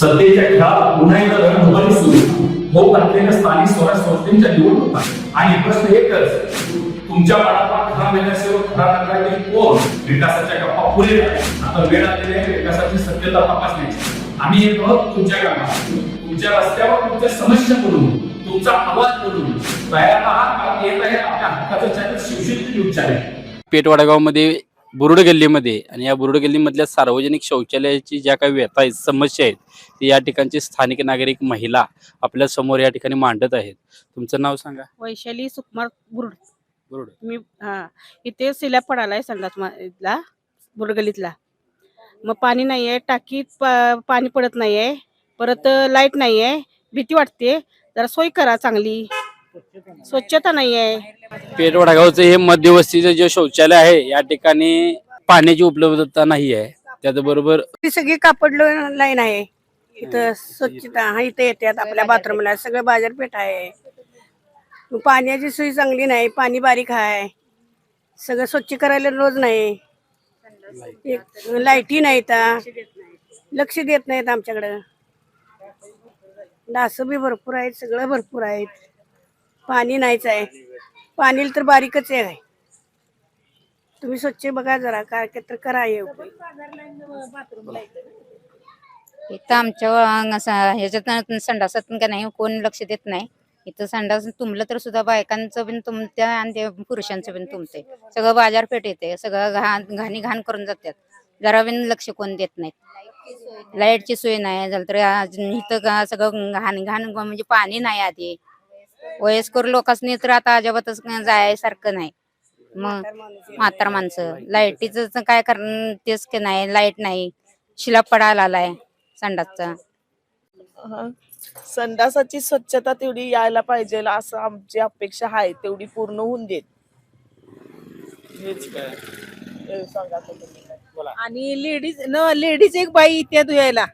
सत्तेच्या खेळात पुन्हा एकदा रणधुमारी सुरू. होत असलेल्या स्थानिक स्वराज संस्थेच्या निवडणुका. आणि प्रश्न एकच तुमच्या पाडापा खरा नगरसेवक खरा नगरातील कोण? विकासाच्या गप्पा पुरे आता वेळ आलेली आहे विकासाची सत्यता तपासण्याची. आम्ही येत आहोत तुमच्या गावात तुमच्या रस्त्यावर तुमच्या समस्या बोलून तुमचा आवाज बोलून तयार आहात कारण येत आहे आपल्या हक्काचं चॅनल शिवशक्ती न्यूज चॅनल पेठवाडागावमध्ये बुरुड गल्लीमध्ये आणि या बुरुड गल्लीमधल्या सार्वजनिक शौचालयाची ज्या काही व्यथा आहेत समस्या आहेत ती या ठिकाणची स्थानिक नागरिक महिला आपल्यासमोर या ठिकाणी मांडत आहेत. तुमचं नाव सांगा. वैशाली सुकुमार बुरुड. बुरुड. मी हा इथे सिल्या पडालाय संडास मा- इथला बुरगलीतला मग पाणी नाही आहे टाकीत पाणी पडत नाही आहे परत लाइट नाही आहे भीती वाटते जरा सोय करा चांगली. स्वच्छता नाही आहे पेठवाडागावचं हे मध्यवस्तीचं जे शौचालय आहे या ठिकाणी पाण्याची उपलब्धता नाही आहे त्याचबरोबर ती सगळी कापड लाईन आहे. इथं स्वच्छता हा इथं येतात आपल्या बाथरूमला. सगळं बाजारपेठ आहे. पाण्याची सोय चांगली नाही पाणी बारीक आहे. सगळं स्वच्छ करायला रोज नाही. एक लाईटी नाहीत लक्ष देत नाहीत आमच्याकडं. डास बी भरपूर आहेत सगळं भरपूर आहेत. पाणी नाहीच आहे. पाणी तर बारीकच आहे. तुम्ही स्वच्छ बघा जरा काय काय तर करा येऊ इथं आमच्या असं ह्याच्यात संडासात का नाही कोण लक्ष देत नाही. इथं संडास तुंबलं तर सुद्धा बायकांचं पण तुमत्या आणि ते पुरुषांचं पण तुमते सगळं बाजारपेठ येते सगळं घाण घाणी घाण करून जातात. जरा पण लक्ष कोण देत नाहीत लाईटची सोय नाही झालं तर आज इथं का सगळं घाण घाण म्हणजे पाणी नाही आधी. वयस्कर लोकांनी तर आता अजिबातच जायसारखं नाही मग म्हातार माणसं लाईटीचं काय कारण तेच की नाही लाइट नाही शिला पडायला आलाय संडासचा हा. संडासाची स्वच्छता तेवढी यायला पाहिजे असं आमची अपेक्षा आहे तेवढी पूर्ण होऊन देत हेच काय हे सांगा तुम्ही काय. आणि लेडीज न लेडीज एक बाई येते धुयायला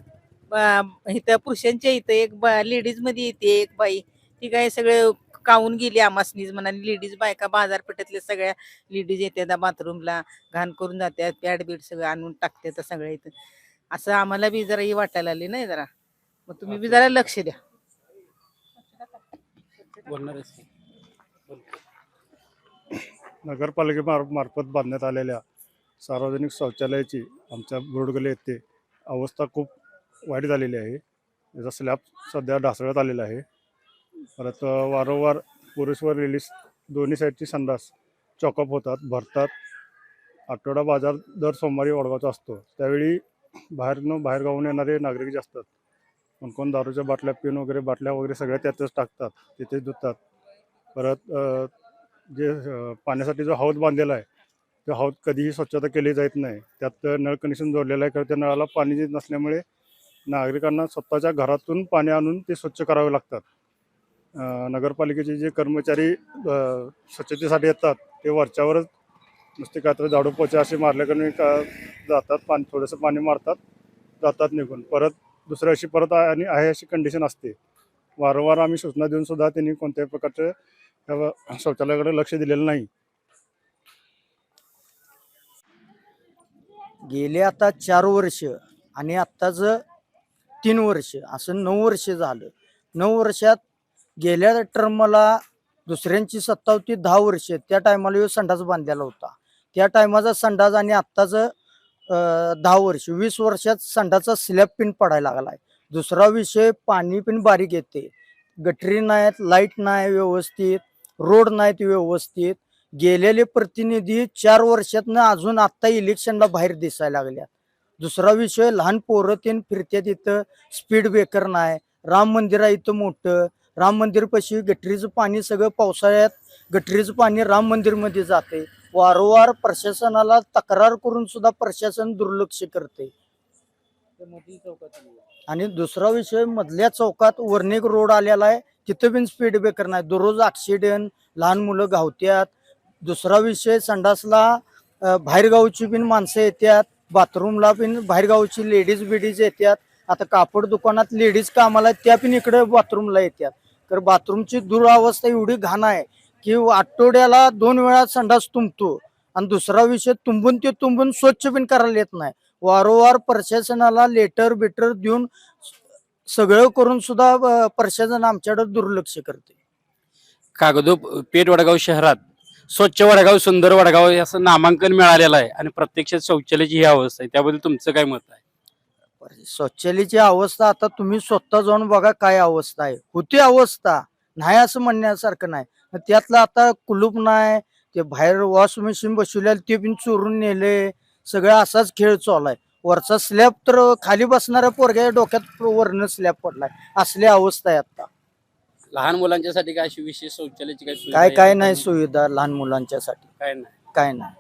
ब- इथं पुरुषांच्या इथं एक लेडीजमध्ये येते एक बाई ती काय सगळे कावून गेली आमासनीच म्हणाली लेडीज बायका बाजारपेठेतल्या सगळ्या लेडीज येतात बाथरूमला घाण करून जातात पॅड बीड सगळं आणून टाकतात सगळ्या इथं. असं आम्हाला बी जरा ही वाटायला आली नाही जरा. मग तुम्ही बी जरा लक्ष द्या. नगरपालिके मार्फत बांधण्यात आलेल्या सार्वजनिक शौचालयाची आमच्या बुरुडगले येथे अवस्था खूप वाईट झालेली आहे. याचा स्लॅब सध्या ढासळत आलेला आहे. परत वारंवार पुरुष रिलीज दोन्ही साईडची संडास चॉकअप होतात भरतात. आठवडा बाजार दर सोमवारी वडगावचा असतो. त्यावेळी बाहेरनं बाहेरगावून येणारे नागरिक जे असतात कोण कोण दारूच्या बाटल्या पिऊन वगैरे बाटल्या वगैरे सगळ्या त्यातच टाकतात तिथेच धुतात. परत जे पाण्यासाठी जो हौद बांधलेला आहे तो हौद कधीही स्वच्छता केली जात नाही. त्यात नळ कनेक्शन जोडलेलं आहे कारण त्या नळाला पाणी देत नसल्यामुळे नागरिकांना स्वतःच्या घरातून पाणी आणून ते स्वच्छ करावे लागतात. नगरपालिकेचे जे कर्मचारी स्वच्छतेसाठी येतात ते वरच्यावरच नुसते काय तर झाडू पोचा असे मारल्याकडून का जातात पाणी थोडंसं पाणी मारतात जातात निघून. परत दुसऱ्या अशी परत आहे आणि आहे अशी कंडिशन असते. वारंवार आम्ही सूचना देऊन सुद्धा त्यांनी कोणत्याही प्रकारचे शौचालयाकडे लक्ष दिलेलं नाही. गेले आता चार वर्ष आणि आत्ताच तीन वर्ष असं नऊ वर्ष झालं. नऊ वर्षात गेल्या टर्मला दुसऱ्यांची सत्ता होती दहा वर्ष. त्या टायमाला ह्यो संडास बांधलेला होता. त्या टायमाचा संडास आणि आत्ताचं दहा वर्ष वीस वर्षात संडाचा स्लॅब पिन पडायला लागलाय. दुसरा विषय पाणी पिन बारीक येते. गटरी नाहीत लाइट नाही व्यवस्थित रोड नाहीत व्यवस्थित. गेलेले प्रतिनिधी चार वर्षातनं अजून आत्ता इलेक्शनला बाहेर दिसायला लागल्यात. दुसरा विषय लहान पोरं तीन फिरत्यात इथं. स्पीड ब्रेकर नाही. राम मंदिर आहे इथं मोठं. राम मंदिरपाशी गटरीचं पाणी सगळं पावसाळ्यात गटरीचं पाणी राम मंदिरमध्ये जाते. वारंवार प्रशासनाला तक्रार करून सुद्धा प्रशासन दुर्लक्ष करते. आणि दुसरा विषय मधल्या चौकात वर्णिक रोड आलेला आहे. तिथं पण स्पीड ब्रेकर नाही. दररोज ऍक्सिडेंट लहान मुलं गावत्यात. दुसरा विषय संडासला बाहेरगावची पण माणसं येतात बाथरूमला पण बाहेरगावची लेडीज बिडीज येतात आता कापड दुकानात लेडीज कामाला त्या पण इकडे बाथरूमला येतात तर बाथरूमची दुरावस्था एवढी घाण आहे की आठवड्याला दोन वेळा संडास तुंबतो. आणि दुसरा विषय तुंबून ते तुंबून स्वच्छ पण करायला येत नाही. वारंवार प्रशासनाला लेटर बिटर देऊन सगळं करून सुद्धा प्रशासन आमच्याकडे दुर्लक्ष करते. कागदो पेठ वडगाव शहरात स्वच्छ वडगाव सुंदर वडगाव हे असं नामांकन मिळालेलं आहे. आणि प्रत्यक्षात शौचालयाची ही अवस्था आहे. त्याबद्दल तुमचं काय मत आहे? शौचालयाची अवस्था आता तुम्ही स्वतः जाऊन बघा काय अवस्था आहे. होती अवस्था नाही असं म्हणण्यासारखं नाही. त्यातलं आता कुलूप नाही ते बाहेर वॉश मशीन बसवल्या ते पण चोरून नेले सगळं असाच खेळ चालू आहे. वरचा स्लॅब तर खाली बसणाऱ्या पोरग्या डोक्यात वरनं स्लॅब पडलाय. असली अवस्था आहे आता. लहान मुलांच्यासाठी काय अशी विशेष शौचालयाची काय काय नाही सुविधा लहान मुलांच्यासाठी. काय नाही. काय नाही.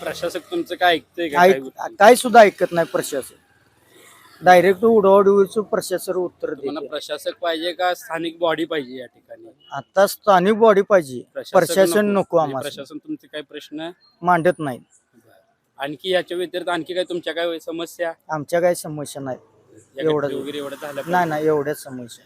प्रशासक तुमचं काय ऐकतंय? काय काय सुद्धा ऐकत नाही प्रशासन डायरेक्ट उडवाडवीचं प्रशासन उत्तर तुम्हाला देते प्रशासक पाहिजे का स्थानिक बॉडी पाहिजे या ठिकाणी? आता स्थानिक बॉडी पाहिजे. प्रशासन नको. म्हणजे आम्हाला. प्रशासन तुमचे काय प्रश्न? मांडत नाही. आणखी याच्या व्यतिरिक्त आणखी काय तुमच्या काय समस्या? आमच्या काही समस्या नाही. या एवढंच. घटने वगैरे एवढं झालं नाही नाही एवढ्याच समस्या.